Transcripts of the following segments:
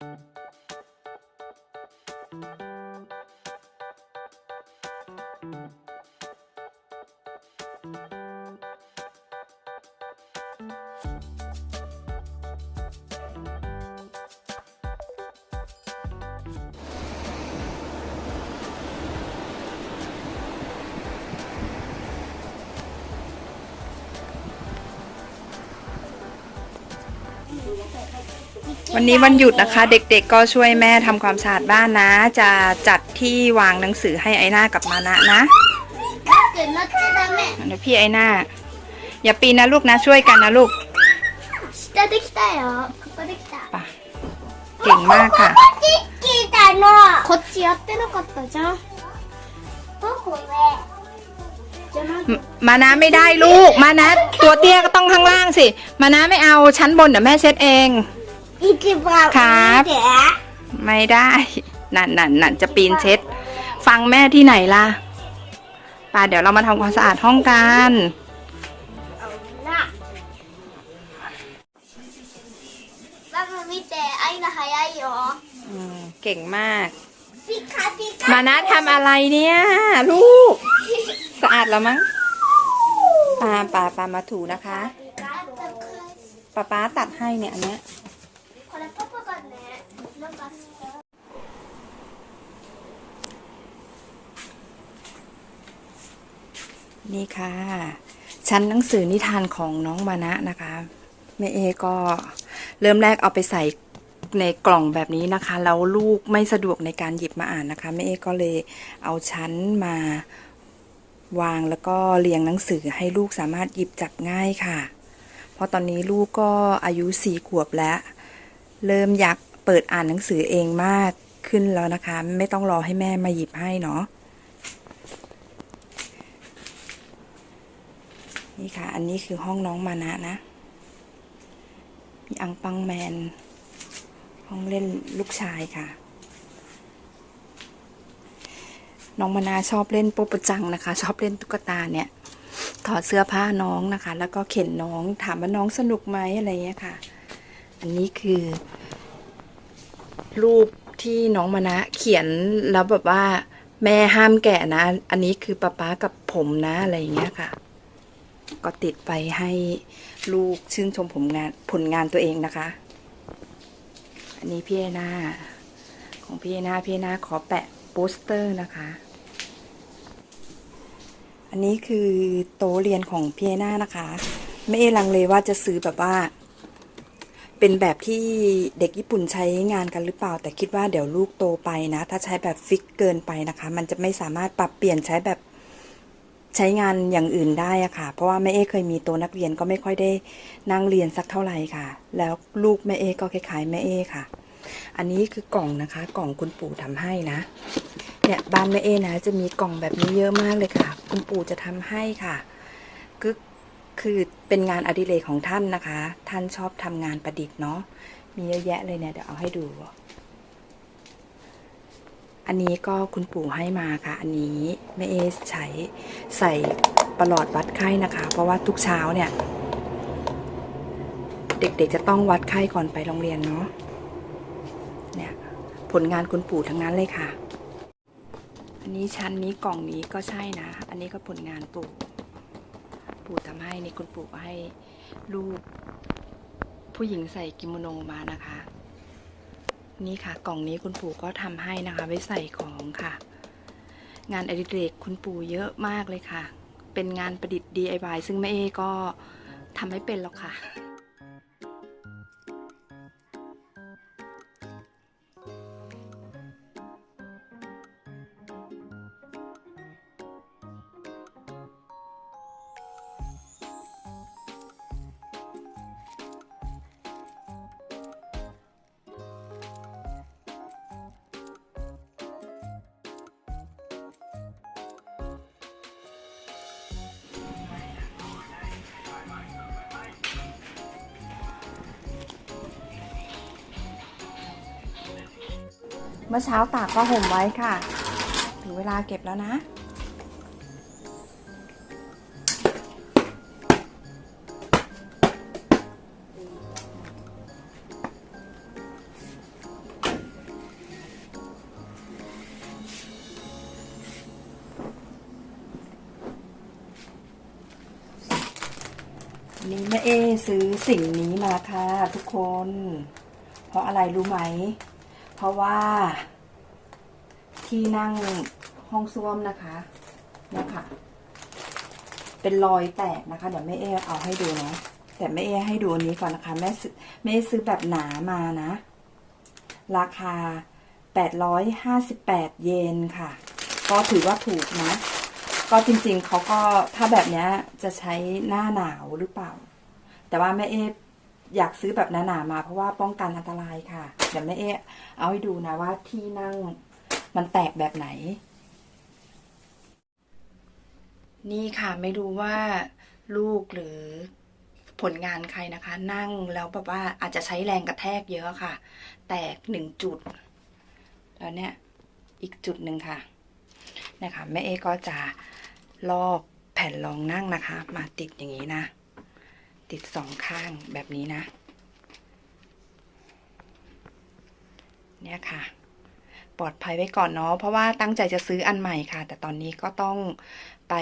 thank you วันนี้วันหยุดนะคะ เด็กๆก็ช่วยแม่ทำความสะอาดบ้านนะ จะจัดที่วางหนังสือให้ไอหน้ากับมานะนะ 待って乗っちゃダメ เดี๋ยวพี่ไอหน้า อย่าปีนนะลูกนะ ช่วยกันนะลูก 下できたよここできた ไปเก่งมากค่ะ こっち来たのこっちやってなかったじゃんどこ上じゃなく มมานะไม่ได้ลูก มานะ ตัวเตี้ยก็ต้องข้างล่างสิ มานะไม่เอาชั้นบนเดี๋ยวแม่เช็ดเอง พี่บอกครับไม่ได้ นั่นนั่นนั่นจะปีนเช็ด ฟังแม่ที่ไหนล่ะป่าเดี๋ยวเรามาทำความสะอาดห้องกันป้ามัมีแต่ไอ้ลายไอ้หรอเก่งมากมานะทำอะไรเนี่ย ลูก สะอาดแล้วมั้งป่าป่าป่ามาถูนะคะป้าป้าตัดให้เนี่ยอันเนี้ย นี่ค่ะ ชั้นหนังสือนิทานของน้องมานะนะคะแม่เอก็เริ่มแรกเอาไปใส่ในกล่องแบบนี้นะคะแล้วลูกไม่สะดวกในการหยิบมาอ่านนะคะแม่เอก็เลยเอาชั้นมาวางแล้วก็เรียงหนังสือให้ลูกสามารถหยิบจับง่ายค่ะ เพราะตอนนี้ลูกก็อายุสี่ขวบแล้ว เริ่มอยาก เปิดอ่านหนังสือเองมากขึ้นแล้วนะคะ ไม่ต้องรอให้แม่มาหยิบให้เนาะนี่ค่ะ อันนี้คือห้องน้องมานะนะ มีอังปังแมน ห้องเล่นลูกชายค่ะ น้องมานาชอบเล่นโปปะจังนะคะ ชอบเล่นตุ๊กตาเนี่ย ถอดเสื้อผ้าน้องนะคะ แล้วก็เข็นน้อง ถามว่าน้องสนุกไหมอะไรเงี้ยค่ะ อันนี้คือ รูปที่น้องมานะ เขียนแล้วแบบว่า แม่ห้ามแกะนะ อันนี้คือป๊าป๊ากับผมนะอะไรอย่างเงี้ยค่ะ ก็ติดไปให้ลูกชื่นชมผลงานผลงานตัวเองนะคะ อันนี้พี่เอนาของพี่เอนาพี่เอนาขอแปะโปสเตอร์นะคะ อันนี้คือโต๊ะเรียนของพี่เอนานะคะ ไม่เอลังเลยว่าจะซื้อแบบว่า เป็นแบบที่เด็กญี่ปุ่นใช้งานกันหรือเปล่า แต่คิดว่าเดี๋ยวลูกโตไปนะ ถ้าใช้แบบฟิกเกินไปนะคะ มันจะไม่สามารถปรับเปลี่ยนใช้แบบใช้งานอย่างอื่นได้อะค่ะ เพราะว่าแม่เอเคยมีตัวนักเรียนก็ไม่ค่อยได้นั่งเรียนสักเท่าไหร่ค่ะ แล้วลูกแม่เอก็คล้ายๆแม่เอค่ะ อันนี้คือกล่องนะคะ กล่องคุณปู่ทำให้นะ เนี่ยบ้านแม่เอนะ จะมีกล่องแบบนี้เยอะมากเลยค่ะ คุณปู่จะทำให้ค่ะก็ คือเป็นงานอดิเรกของท่านนะคะ ท่านชอบทำงานประดิษฐ์เนาะมีเยอะแยะเลยเนี่ยเดี๋ยวเอาให้ดู อันนี้ก็คุณปู่ให้มาค่ะ อันนี้แม่เอใช้ใส่ประหลอดวัดไข้นะคะ เพราะว่าทุกเช้าเนี่ย เด็กๆจะต้องวัดไข้ก่อนไปโรงเรียนเนาะเนี่ยผลงานคุณปู่ทั้งนั้นเลยค่ะ อันนี้ชั้นนี้กล่องนี้ก็ใช่นะ อันนี้ก็ผลงานปู่ ปู่ทำให้นี่คุณปู่ก็ให้ลูกผู้หญิงใส่กิโมโนมานะคะ นี่ค่ะกล่องนี้คุณปู่ก็ทำให้นะคะ ไว้ใส่ของค่ะ งานอดิเรกคุณปู่เยอะมากเลยค่ะ เป็นงานประดิษฐ์ DIY ซึ่งแม่เอก็ทำไม่เป็นหรอกค่ะ เมื่อเช้าตากผ้าห่มไว้ค่ะ ถึงเวลาเก็บแล้วนะ นี่แม่เอซื้อสิ่งนี้มาค่ะทุกคน เพราะอะไรรู้ไหม เพราะว่า ที่นั่งห้องส้วมนะคะเนี่ยค่ะ เป็นรอยแตกนะคะ เดี๋ยวแม่เอเอาให้ดูนะแต่แม่เอให้ดูอันนี้ก่อนนะคะแม่แม่ซื้อแบบหนามานะ ราคา 858 เยนค่ะ ก็ถือว่าถูกนะ ก็จริงๆเขาก็ถ้าแบบเนี้ยจะใช้หน้าหนาวหรือเปล่า แต่ว่าแม่เอ อยากซื้อแบบหนาๆมา เพราะว่าป้องกันอันตรายค่ะ เดี๋ยวแม่เอเอาให้ดูนะว่าที่นั่งมันแตกแบบไหน นี่ค่ะไม่รู้ว่าลูกหรือผลงานใครนะคะ นั่งแล้วแบบว่าอาจจะใช้แรงกระแทกเยอะค่ะ แตกหนึ่งจุด แล้วเนี่ยอีกจุดหนึ่งค่ะนะคะแม่เอก็จะลอกแผ่นรองนั่งนะคะ มาติดอย่างนี้นะ ติดสองข้างแบบนี้นะ เนี่ยค่ะ ปลอดภัยไว้ก่อนเนาะเพราะว่าตั้งใจจะซื้ออันใหม่ค่ะ แต่ตอนนี้ก็ต้องไป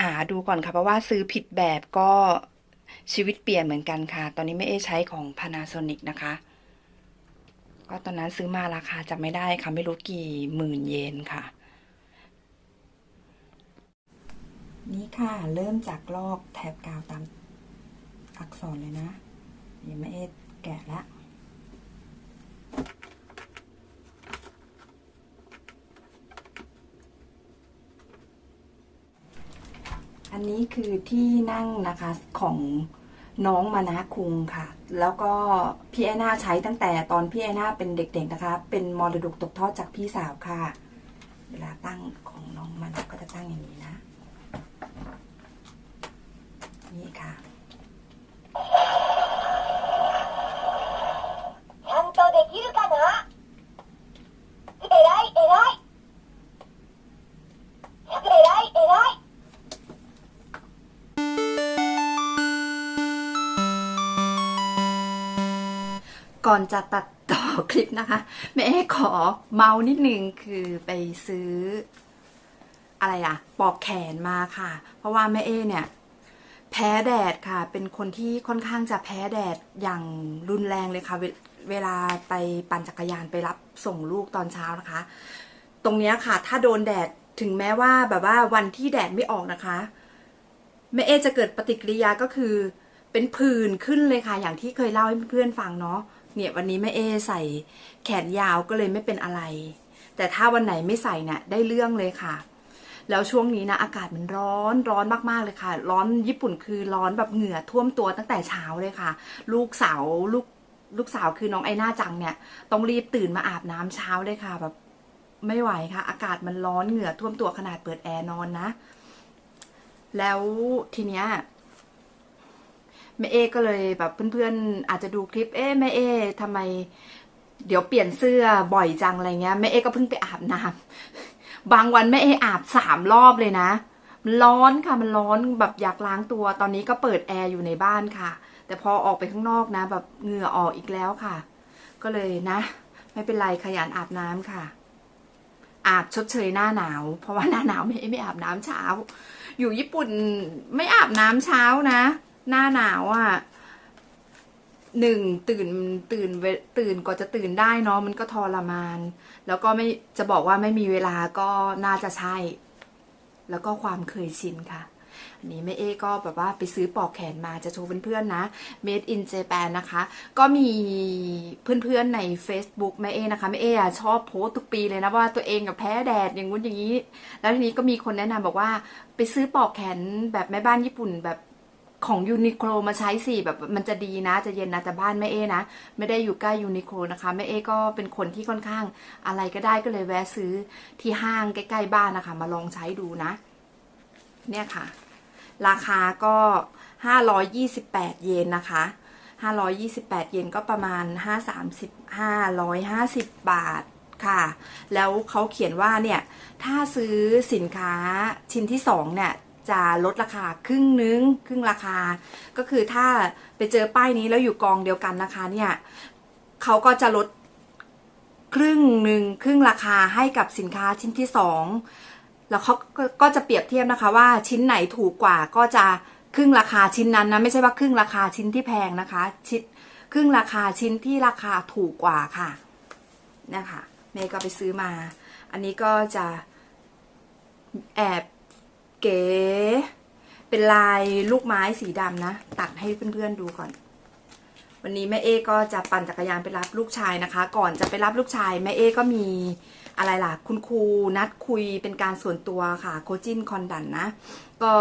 หาดูก่อนค่ะ เพราะว่าซื้อผิดแบบก็ชีวิตเปลี่ยนเหมือนกันค่ะ ตอนนี้ไม่เอใช้ของ Panasonic นะคะ ก็ตอนนั้นซื้อมาราคาจำไม่ได้ค่ะ ไม่รู้กี่หมื่นเยนค่ะ นี่ค่ะ เริ่มจากลอกแถบกาวตาม อักษรเลยนะยังไม่เอแกะละอันนี้คือที่นั่งนะคะของน้องมานะคุงค่ะ แล้วก็พี่แอนนาใช้ตั้งแต่ตอนพี่แอนนาเป็นเด็กๆนะคะ เป็นมรดกตกทอดจากพี่สาวค่ะ เวลาตั้งของน้องมานะก็จะตั้งอย่างนี้นะ นี่ค่ะ ちゃんとできるかなえらいえらいえらいえらい ก่อนจะตัดต่อคลิปนะคะ แม่เอ๊ขอเมานิดนึงคือไปซื้อ อะไรอะปอกแขนมาค่ะ เพราะว่าแม่เอ๊เนี่ย แพ้แดดค่ะ เป็นคนที่ค่อนข้างจะแพ้แดดอย่างรุนแรงเลยค่ะเวเวลาไปปั่นจักรยานไปรับส่งลูกตอนเช้านะคะ ตรงนี้ค่ะ ถ้าโดนแดดถึงแม้ว่าแบบว่าวันที่แดดไม่ออกนะคะแม่เอจะเกิดปฏิกิริยาก็คือ เป็นผื่นขึ้นเลยค่ะ อย่างที่เคยเล่าให้เพื่อนๆฟังเนาะเนี่ยวันนี้แม่เอใส่แขนยาวก็เลยไม่เป็นอะไร แต่ถ้าวันไหนไม่ใส่เนี่ยได้เรื่องเลยค่ะ แล้วช่วงนี้นะอากาศมันร้อนร้อนมากๆเลยค่ะ ร้อนญี่ปุ่นคือร้อนแบบเหงื่อท่วมตัวตั้งแต่เช้าเลยค่ะ ลูกสาวลูกลูกสาวคือน้องไอหน้าจังเนี่ย ต้องรีบตื่นมาอาบน้ำเช้าเลยค่ะแบบไม่ไหวค่ะ อากาศมันร้อนเหงื่อท่วมตัวขนาดเปิดแอร์นอนนะ แล้วทีเนี้ยแม่เอก็เลยแบบเพื่อนๆ อาจจะดูคลิปเอ๊ะแม่เอทำไม เดี๋ยวเปลี่ยนเสื้อบ่อยจังอะไรเงี้ยแม่เอก็เพิ่งไปอาบน้ำ บางวันแม่เออาบสามรอบเลยนะมันร้อนค่ะมันร้อนแบบอยากล้างตัว ตอนนี้ก็เปิดแอร์อยู่ในบ้านค่ะ แต่พอออกไปข้างนอกนะ แบบเหงื่อออกอีกแล้วค่ะ ก็เลยนะ ไม่เป็นไรขยันอาบน้ำค่ะ อาบชดเชยหน้าหนาว เพราะว่าหน้าหนาวไม่ไม่อาบน้ำเช้า อยู่ญี่ปุ่นไม่อาบน้ำเช้านะ หน้าหนาวอะ หนึ่งตื่นตื่นเวตื่นกว่าจะตื่นได้เนาะมันก็ทรมาน แล้วก็ไม่จะบอกว่าไม่มีเวลาก็น่าจะใช่ แล้วก็ความเคยชินค่ะอันนี้แม่เอก็แบบว่าไปซื้อปลอกแขนมาจะโชว์เพื่อนๆนะ Made in Japan นะคะ ก็มีเพื่อนๆใน Facebook แม่เอนะคะแม่เออะชอบโพสต์ทุกปีเลยนะว่าตัวเองกับแพ้แดดอย่างงู้นอย่างนี้ แล้วทีนี้ก็มีคนแนะนำบอกว่าไปซื้อปลอกแขนแบบแม่บ้านญี่ปุ่นแบบ ของยูนิโคลมาใช้สิแบบมันจะดีนะจะเย็นนะแต่บ้านแม่เอนะ ไม่ได้อยู่ใกล้ยูนิโคลนะคะแม่เอก็เป็นคนที่ค่อนข้างอะไรก็ได้ก็เลยแวะซื้อที่ห้างใกล้ๆบ้านนะคะ มาลองใช้ดูนะ เนี่ยค่ะ ราคาก็ 528 เยนนะคะ528 เยนก็ประมาณ 530 550 บาทค่ะ แล้วเขาเขียนว่าเนี่ย ถ้าซื้อสินค้าชิ้นที่ 2 เนี่ย จะลดราคาครึ่งนึงครึ่งราคา ก็คือถ้าไปเจอป้ายนี้แล้วอยู่กองเดียวกันนะคะเนี่ยเขาก็จะลดครึ่งหนึ่งครึ่งราคาให้กับสินค้าชิ้นที่สองแล้วเขาก็จะเปรียบเทียบนะคะว่าชิ้นไหนถูกกว่าก็จะครึ่งราคาชิ้นนั้นนะไม่ใช่ว่าครึ่งราคาชิ้นที่แพงนะคะ ชิ้นครึ่งราคาชิ้นที่ราคาถูกกว่าค่ะนะคะเมย์ก็ไปซื้อมา อันนี้ก็จะแอบ เก๋เป็นลายลูกไม้สีดำนะ ตัดให้เพื่อนๆดูก่อน วันนี้แม่เอก็จะปั่นจักรยานไปรับลูกชายนะคะ ก่อนจะไปรับลูกชายแม่เอก็มีอะไรล่ะ คุณครูนัดคุยเป็นการส่วนตัวค่ะโคจินคอนดันนะ ก็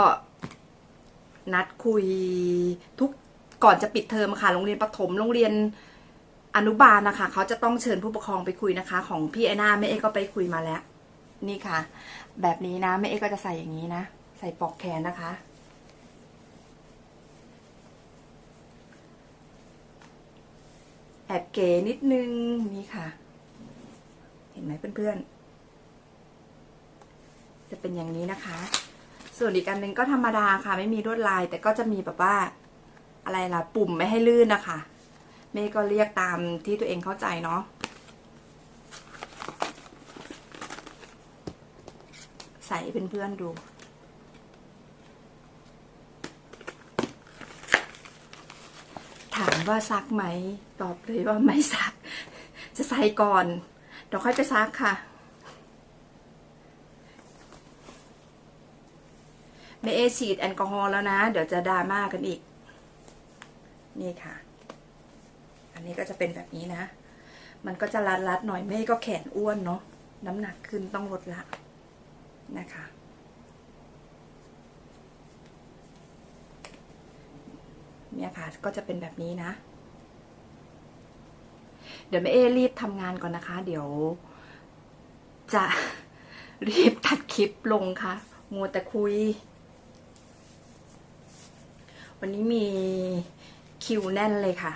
นัดคุยทุกก่อนจะปิดเทอมค่ะ โรงเรียนประถมโรงเรียนอนุบาลนะคะ เขาจะต้องเชิญผู้ปกครองไปคุยนะคะ ของพี่ไอนาแม่เอก็ไปคุยมาแล้ว นี่ค่ะ แบบนี้นะแม่เอก็จะใส่อย่างนี้นะ ใส่ปลอกแขนนะคะ แอบเก๋นิดนึงนี่ค่ะ เห็นไหมเพื่อนๆ จะเป็นอย่างนี้นะคะ ส่วนอีกอันหนึ่งก็ธรรมดาค่ะ ไม่มีลวดลาย แต่ก็จะมีแบบว่าอะไรล่ะปุ่มไม่ให้ลื่นนะคะเมย์ก็เรียกตามที่ตัวเองเข้าใจเนาะใส่เพื่อนๆดู ถามว่าซักไหม ตอบเลยว่าไม่ซัก จะใส่ก่อนเดี๋ยวค่อยไปซักค่ะไม่เอฉีดแอลกอฮอล์แล้วนะ เดี๋ยวจะดราม่ากันอีก นี่ค่ะ อันนี้ก็จะเป็นแบบนี้นะ มันก็จะรัดรัดๆหน่อยไม่ก็แขนอ้วนเนาะน้ำหนักขึ้นต้องลดละ นะคะ เนี่ยค่ะก็จะเป็นแบบนี้นะ เดี๋ยวแม่เอรีบทำงานก่อนนะคะ เดี๋ยว จะรีบตัดคลิปลงค่ะมัวแต่คุย วันนี้มีคิวแน่นเลยค่ะ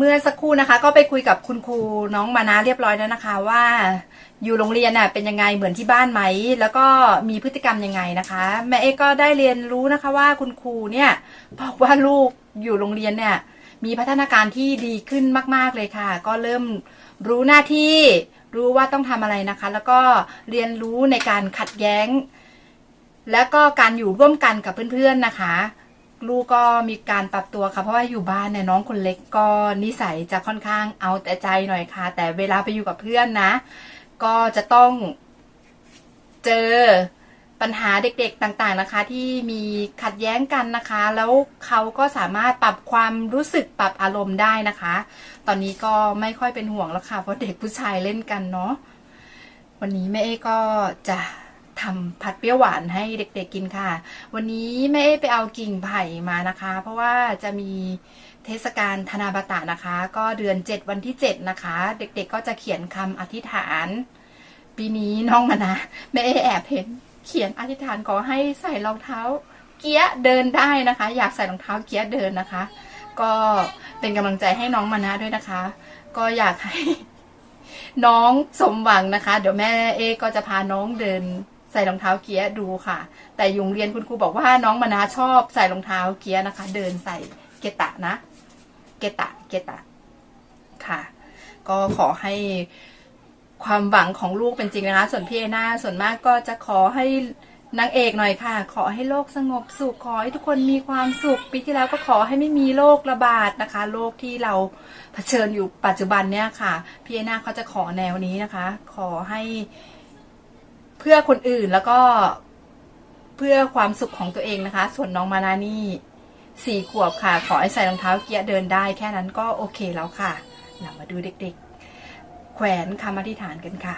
เมื่อสักครู่นะคะ ก็ไปคุยกับคุณครูน้องมานะเรียบร้อยแล้วนะคะ ว่าอยู่โรงเรียนน่ะเป็นยังไงเหมือนที่บ้านไหม แล้วก็มีพฤติกรรมยังไงนะคะ แม่เอกก็ได้เรียนรู้นะคะว่าคุณครูเนี่ยบอกว่าลูกอยู่โรงเรียนเนี่ย มีพัฒนาการที่ดีขึ้นมาก ๆเลยค่ะ ก็เริ่มรู้หน้าที่รู้ว่าต้องทำอะไรนะคะ แล้วก็เรียนรู้ในการขัดแย้ง แล้วก็การอยู่ร่วมกันกับเพื่อนๆนะคะ ลูกก็มีการปรับตัวค่ะ เพราะว่าอยู่บ้านเนี่ยน้องคนเล็กก็นิสัยจะค่อนข้างเอาแต่ใจหน่อยค่ะ แต่เวลาไปอยู่กับเพื่อนนะ ก็จะต้องเจอปัญหาเด็กๆต่างๆนะคะ ที่มีขัดแย้งกันนะคะ แล้วเขาก็สามารถปรับความรู้สึกปรับอารมณ์ได้นะคะ ตอนนี้ก็ไม่ค่อยเป็นห่วงแล้วค่ะ เพราะเด็กผู้ชายเล่นกันเนาะวันนี้แม่เอก็จะ ทำผัดเปรี้ยวหวานให้เด็กๆกินค่ะ วันนี้แม่เอไปเอากิ่งไผ่มานะคะ เพราะว่าจะมีเทศกาลธนาบตะนะคะ ก็เดือน 7 วันที่ 7 นะคะ เด็กๆก็จะเขียนคำอธิษฐาน ปีนี้น้องมานะแม่เอแอบเห็นเขียนอธิษฐานขอให้ใส่รองเท้า เกียเดินได้นะคะ อยากใส่รองเท้าเกียเดินนะคะ ก็เป็นกำลังใจให้น้องมานะด้วยนะคะ ก็อยากให้น้องสมหวังนะคะ เดี๋ยวแม่เอก็จะพาน้องเดิน ใส่รองเท้าเกียะดูค่ะ แต่ยุงเรียนคุณครูบอกว่าน้องมานาชอบใส่รองเท้าเกียะนะคะ เดินใส่เกตะนะ เกตะเกตะค่ะ ก็ขอให้ความหวังของลูกเป็นจริงนะคะ ส่วนพี่เอน่าส่วนมากก็จะขอให้นางเอกหน่อยค่ะ ขอให้โลกสงบสุขขอให้ทุกคนมีความสุข ปีที่แล้วก็ขอให้ไม่มีโรคระบาดนะคะโรคที่เราเผชิญอยู่ปัจจุบันเนี่ยค่ะพี่เอน่าเขาจะขอแนวนี้นะคะ ขอให้ เพื่อคนอื่นแล้วก็เพื่อความสุขของตัวเองนะคะ ส่วนน้องมานานี่สี่ขวบค่ะ ขอให้ใส่รองเท้าเกียร์เดินได้ แค่นั้นก็โอเคแล้วค่ะเรามาดูเด็กๆ แขวนคำอธิษฐานกันค่ะ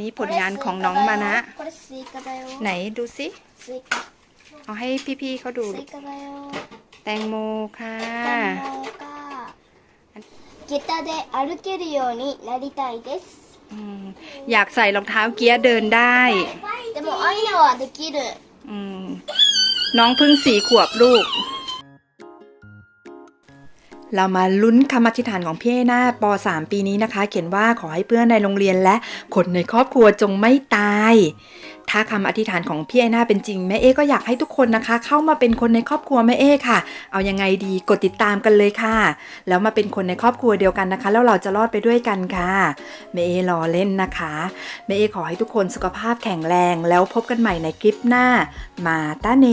นี่ผลงานของน้องมานะ これスイカだよ ไหนดูสิ スイカ เอาให้พี่ๆเขาดู スイカだよ แตงโมค่ะ แตงโมก็ 下駄で歩けるようになりたいです อืมอยากใส่รองเท้าเกียร์เดินได้ でもアイナはできる อืมน้องเพิ่งสี่ขวบลูก เรามาลุ้นคำอธิษฐานของพี่เอหน้าป .3 ปีนี้นะคะ เขียนว่าขอให้เพื่อนในโรงเรียนและคนในครอบครัวจงไม่ตาย ถ้าคำอธิษฐานของพี่เอหน้าเป็นจริงแม่เอก็อยากให้ทุกคนนะคะ เข้ามาเป็นคนในครอบครัวแม่เอค่ะ เอายังไงดีกดติดตามกันเลยค่ะ แล้วมาเป็นคนในครอบครัวเดียวกันนะคะ แล้วเราจะรอดไปด้วยกันค่ะแม่เอรอเล่นนะคะแม่เอขอให้ทุกคนสุขภาพแข็งแรง แล้วพบกันใหม่ในคลิปหน้า มาตาเน